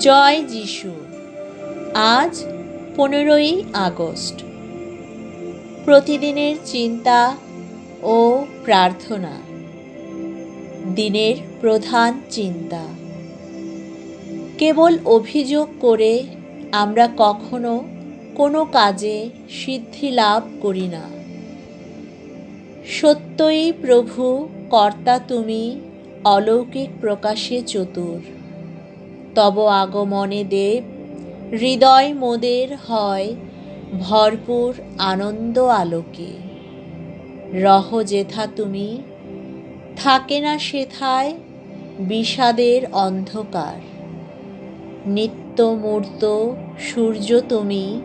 জয় যিশু। আজ পনেরোই আগস্ট। প্রতিদিনের চিন্তা ও প্রার্থনা। দিনের প্রধান চিন্তা। কেবল অভিযোগ করে আমরা কখনো কোনো কাজে সিদ্ধি লাভ করি না। সত্যই প্রভু, কর্তা তুমি অলৌকিক প্রকাশে চতুর। তব আগমনে দেব। হৃদয় মোদের হয় ভরপুর আনন্দ আলোকে। রহ যেথা তুমি, থাকে না সেথায় বিষাদের অন্ধকার। নিত্য মূর্ত সূর্য তুমি,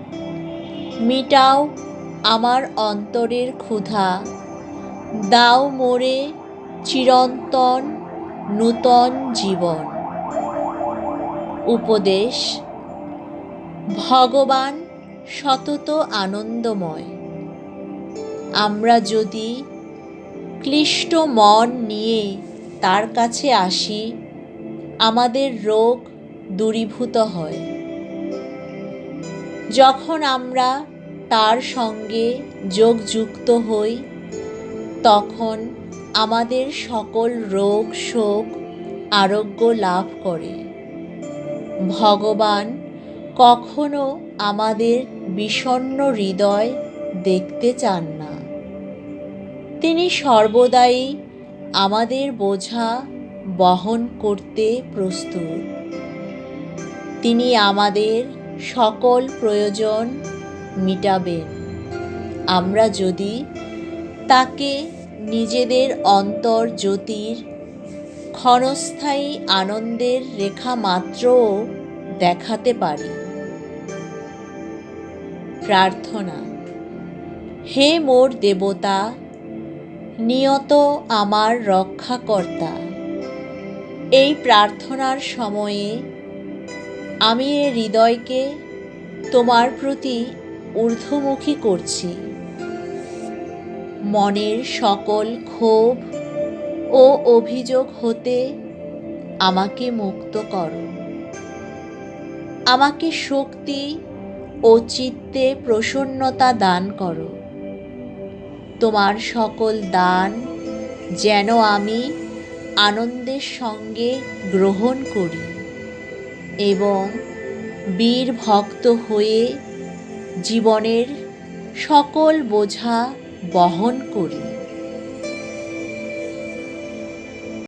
মিটাও আমার অন্তরের ক্ষুধা। দাও মোরে চিরন্তন নূতন জীবন। উপদেশ। ভগবান সতত আনন্দময়। আমরা যদি ক্লিষ্ট মন নিয়ে তার কাছে আসি, আমাদের রোগ দূরীভূত হয়। যখন আমরা তার সঙ্গে যোগযুক্ত হই, তখন আমাদের সকল রোগ শোক আরোগ্য লাভ করে। ভগবান, কখনো আমাদের বিষণ্ণ হৃদয় দেখতে চান না। তিনি সর্বদাই আমাদের বোঝা বহন করতে প্রস্তুত। তিনি আমাদের সকল প্রয়োজন মিটাবেন। আমরা যদি তাকে নিজেদের অন্তর জ্যোতির ক্ষণস্থায়ী আনন্দের রেখা মাত্রও দেখাতে পারি। প্রার্থনা, হে মোর দেবতা, নিয়ত আমার রক্ষাকর্তা, এই প্রার্থনার সময়ে আমি এ হৃদয়কে তোমার প্রতি ঊর্ধ্বমুখী করছি। মনের সকল ক্ষোভ ও অভিযোগ হতে আমাকে মুক্ত করো। আমাকে শক্তি ও চিত্তে প্রসন্নতা দান করো। তোমার সকল দান যেন আমি আনন্দের সঙ্গে গ্রহণ করি এবং বীর ভক্ত হয়ে জীবনের সকল বোঝা বহন করি।